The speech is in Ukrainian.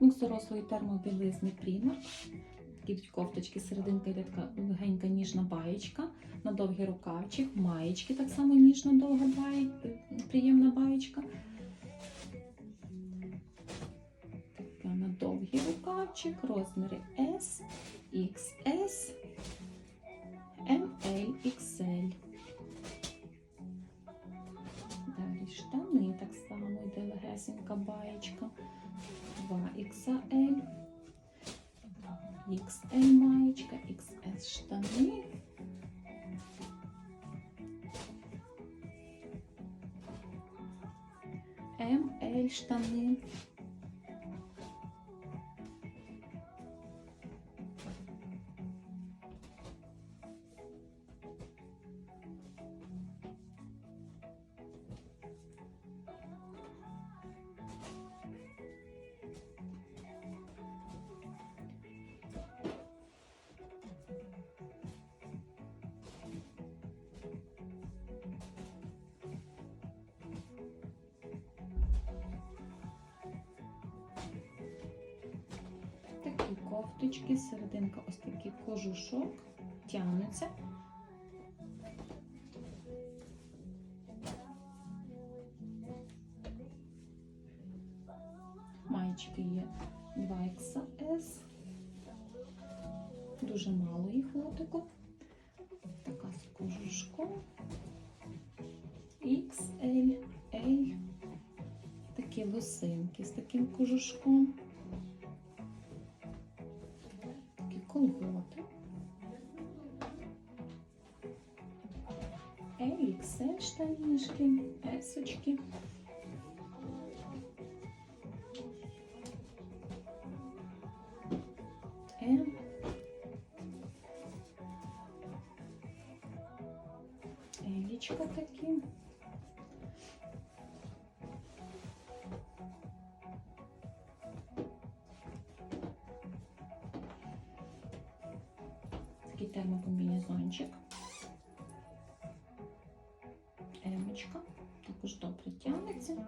Мікс дорослої термобілизни. Такі кофточки, серединка рядка, легенька ніжна баєчка, на довгий рукавчик, маєчки так само ніжна, довга бає, приємна баєчка. Така на довгий рукавчик, розміри S, XS, йде легесенька баєчка. 2XL, XL маєчка, XS штани. ML штани. Кофточки, серединка ось такий кожушок, тягнеться. Маєчки є 2XS. Дуже мало їх лотику. Така з кожушком. XL, L. Такі лосинки з таким кожушком. Такі колготи. XL штанішки, есочки. М. Елічка такі. Термокомбінезончик. Емочка. Також добре тягнеться.